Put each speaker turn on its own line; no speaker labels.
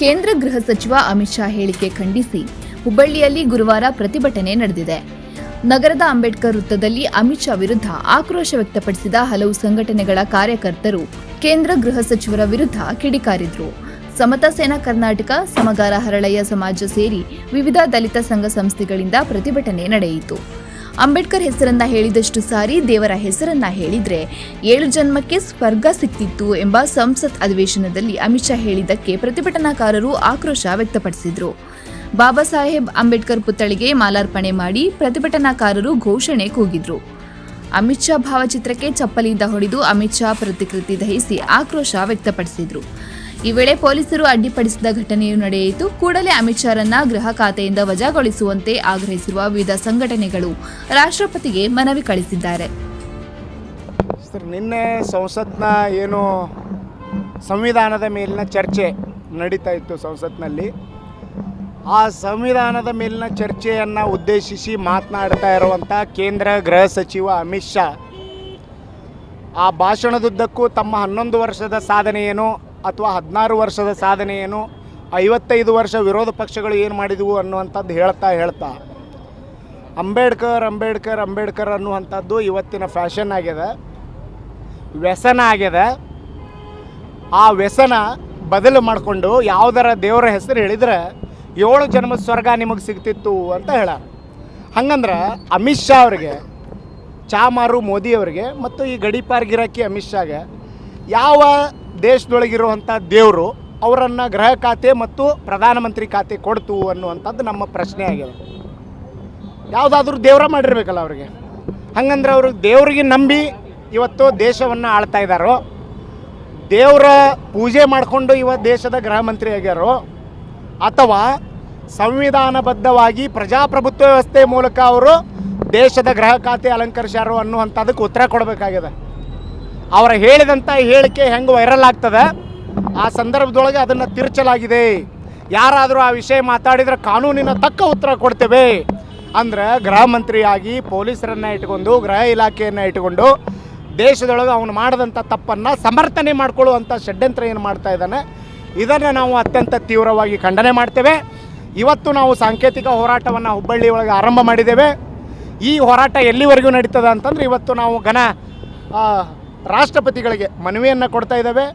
ಕೇಂದ್ರ ಗೃಹ ಸಚಿವ ಅಮಿತ್ ಶಾ ಹೇಳಿಕೆ ಖಂಡಿಸಿ ಹುಬ್ಬಳ್ಳಿಯಲ್ಲಿ ಗುರುವಾರ ಪ್ರತಿಭಟನೆ ನಡೆದಿದೆ. ನಗರದ ಅಂಬೇಡ್ಕರ್ ವೃತ್ತದಲ್ಲಿ ಅಮಿತ್ ಶಾ ವಿರುದ್ಧ ಆಕ್ರೋಶ ವ್ಯಕ್ತಪಡಿಸಿದ ಹಲವು ಸಂಘಟನೆಗಳ ಕಾರ್ಯಕರ್ತರು ಕೇಂದ್ರ ಗೃಹ ಸಚಿವರ ವಿರುದ್ಧ ಕಿಡಿಕಾರಿದ್ರು. ಸಮತಾ ಸೇನಾ ಕರ್ನಾಟಕ, ಸಮಗಾರ ಹರಳಯ್ಯ ಸಮಾಜ ಸೇರಿ ವಿವಿಧ ದಲಿತ ಸಂಘ ಸಂಸ್ಥೆಗಳಿಂದ ಪ್ರತಿಭಟನೆ ನಡೆಯಿತು. ಅಂಬೇಡ್ಕರ್ ಹೆಸರನ್ನ ಹೇಳಿದಷ್ಟು ಸಾರಿ ದೇವರ ಹೆಸರನ್ನ ಹೇಳಿದ್ರೆ ಏಳು ಜನ್ಮಕ್ಕೆ ಸ್ವರ್ಗ ಸಿಕ್ತಿತ್ತು ಎಂಬ ಸಂಸತ್ ಅಧಿವೇಶನದಲ್ಲಿ ಅಮಿತ್ ಶಾ ಹೇಳಿದ್ದಕ್ಕೆ ಪ್ರತಿಭಟನಾಕಾರರು ಆಕ್ರೋಶ ವ್ಯಕ್ತಪಡಿಸಿದ್ರು. ಬಾಬಾ ಸಾಹೇಬ್ ಅಂಬೇಡ್ಕರ್ ಪುತ್ಥಳಿಗೆ ಮಾಲಾರ್ಪಣೆ ಮಾಡಿ ಪ್ರತಿಭಟನಾಕಾರರು ಘೋಷಣೆ ಕೂಗಿದ್ರು. ಅಮಿತ್ ಶಾ ಭಾವಚಿತ್ರಕ್ಕೆ ಚಪ್ಪಲಿಯಿಂದ ಹೊಡೆದು ಅಮಿತ್ ಶಾ ಪ್ರತಿಕೃತಿ ದಹಿಸಿ ಆಕ್ರೋಶ ವ್ಯಕ್ತಪಡಿಸಿದ್ರು. ಈ ವೇಳೆ ಪೊಲೀಸರು ಅಡ್ಡಿಪಡಿಸಿದ ಘಟನೆಯು ನಡೆಯಿತು. ಕೂಡಲೇ ಅಮಿತ್ ಶಾರನ್ನ ಗೃಹ ಖಾತೆಯಿಂದ ವಜಾಗೊಳಿಸುವಂತೆ ಆಗ್ರಹಿಸಿರುವ ವಿವಿಧ ಸಂಘಟನೆಗಳು ರಾಷ್ಟ್ರಪತಿಗೆ ಮನವಿ ಕಳಿಸಿದ್ದಾರೆ.
ನಿನ್ನೆ ಸಂಸತ್ನ ಏನು ಸಂವಿಧಾನದ ಮೇಲಿನ ಚರ್ಚೆ ನಡೀತಾ ಇತ್ತು ಸಂಸತ್ನಲ್ಲಿ. ಆ ಸಂವಿಧಾನದ ಮೇಲಿನ ಚರ್ಚೆಯನ್ನು ಉದ್ದೇಶಿಸಿ ಮಾತನಾಡ್ತಾ ಇರುವಂಥ ಕೇಂದ್ರ ಗೃಹ ಸಚಿವ ಅಮಿತ್ ಶಾ ಆ ಭಾಷಣದುದ್ದಕ್ಕೂ ತಮ್ಮ ಹನ್ನೊಂದು ವರ್ಷದ ಸಾಧನೆಯನ್ನು ಅಥವಾ ಹದಿನಾರು ವರ್ಷದ ಸಾಧನೆ ಏನು, ಐವತ್ತೈದು ವರ್ಷ ವಿರೋಧ ಪಕ್ಷಗಳು ಏನು ಮಾಡಿದವು ಅನ್ನುವಂಥದ್ದು ಹೇಳ್ತಾ ಹೇಳ್ತಾ, ಅಂಬೇಡ್ಕರ್ ಅಂಬೇಡ್ಕರ್ ಅಂಬೇಡ್ಕರ್ ಅನ್ನುವಂಥದ್ದು ಇವತ್ತಿನ ಫ್ಯಾಷನ್ ಆಗಿದೆ ವ್ಯಸನ ಆಗಿದೆ ಆ ವ್ಯಸನ ಬದಲು ಮಾಡಿಕೊಂಡು ಯಾವುದರ ದೇವರ ಹೆಸರು ಹೇಳಿದ್ರೆ ಏಳು ಜನ್ಮದ ಸ್ವರ್ಗ ನಿಮಗೆ ಸಿಗ್ತಿತ್ತು ಅಂತ ಹೇಳ ಹಂಗಂದ್ರೆ ಅಮಿತ್ ಶಾ ಅವರಿಗೆ, ಚಾಮಾರು ಮೋದಿ ಅವರಿಗೆ, ಮತ್ತು ಈ ಗಡಿಪಾರ್ ಗಿರಾಕಿ ಅಮಿತ್ ಶಾಗೆ, ಯಾವ ದೇಶದೊಳಗಿರುವಂಥ ದೇವರು ಅವರನ್ನು ಗೃಹ ಖಾತೆ ಮತ್ತು ಪ್ರಧಾನಮಂತ್ರಿ ಖಾತೆ ಕೊಡ್ತು ಅನ್ನುವಂಥದ್ದು ನಮ್ಮ ಪ್ರಶ್ನೆ ಆಗಿದೆ. ಯಾವುದಾದ್ರೂ ದೇವರ ಮಾಡಿರ್ಬೇಕಲ್ಲ ಅವ್ರಿಗೆ. ಹಂಗಂದ್ರೆ ಅವರು ದೇವರಿಗೆ ನಂಬಿ ಇವತ್ತು ದೇಶವನ್ನು ಆಳ್ತಾ ಇದ್ದಾರೋ ದೇವರ ಪೂಜೆ ಮಾಡಿಕೊಂಡು ಇವ ದೇಶದ ಗೃಹ ಮಂತ್ರಿ ಆಗ್ಯಾರೋ, ಅಥವಾ ಸಂವಿಧಾನಬದ್ಧವಾಗಿ ಪ್ರಜಾಪ್ರಭುತ್ವ ವ್ಯವಸ್ಥೆ ಮೂಲಕ ಅವರು ದೇಶದ ಗೃಹ ಖಾತೆ ಅಲಂಕರಿಸ್ಯಾರೋ ಅನ್ನುವಂಥದ್ದಕ್ಕೆ ಉತ್ತರ ಕೊಡಬೇಕಾಗಿದೆ. ಅವರ ಹೇಳಿದಂಥ ಹೇಳಿಕೆ ಹೆಂಗೆ ವೈರಲ್ ಆಗ್ತದೆ? ಆ ಸಂದರ್ಭದೊಳಗೆ ಅದನ್ನು ತಿರುಚಲಾಗಿದೆ. ಯಾರಾದರೂ ಆ ವಿಷಯ ಮಾತಾಡಿದರೆ ಕಾನೂನಿನ ತಕ್ಕ ಉತ್ತರ ಕೊಡ್ತೇವೆ. ಅಂದ್ರೆ ಗೃಹ ಮಂತ್ರಿಯಾಗಿ ಪೊಲೀಸರನ್ನು ಇಟ್ಕೊಂಡು ಗೃಹ ಇಲಾಖೆಯನ್ನು ಇಟ್ಕೊಂಡು ದೇಶದೊಳಗೆ ಅವನು ಮಾಡಿದಂಥ ತಪ್ಪನ್ನು ಸಮರ್ಥನೆ ಮಾಡಿಕೊಳ್ಳುವಂಥ ಷಡ್ಯಂತ್ರ ಏನು ಮಾಡ್ತಾ ಇದ್ದಾನೆ, ಇದನ್ನು ನಾವು ಅತ್ಯಂತ ತೀವ್ರವಾಗಿ ಖಂಡನೆ ಮಾಡ್ತೇವೆ. ಇವತ್ತು ನಾವು ಸಾಂಕೇತಿಕ ಹೋರಾಟವನ್ನು ಹುಬ್ಬಳ್ಳಿ ಒಳಗೆ ಆರಂಭ ಮಾಡಿದ್ದೇವೆ. ಈ ಹೋರಾಟ ಎಲ್ಲಿವರೆಗೂ ನಡೀತದೆ ಅಂತಂದ್ರೆ ಇವತ್ತು ನಾವು ಘನ ರಾಷ್ಟ್ರಪತಿಗಳಿಗೆ ಮನವಿಯನ್ನು ಕೊಡ್ತಾ ಇದ್ದೇವೆ.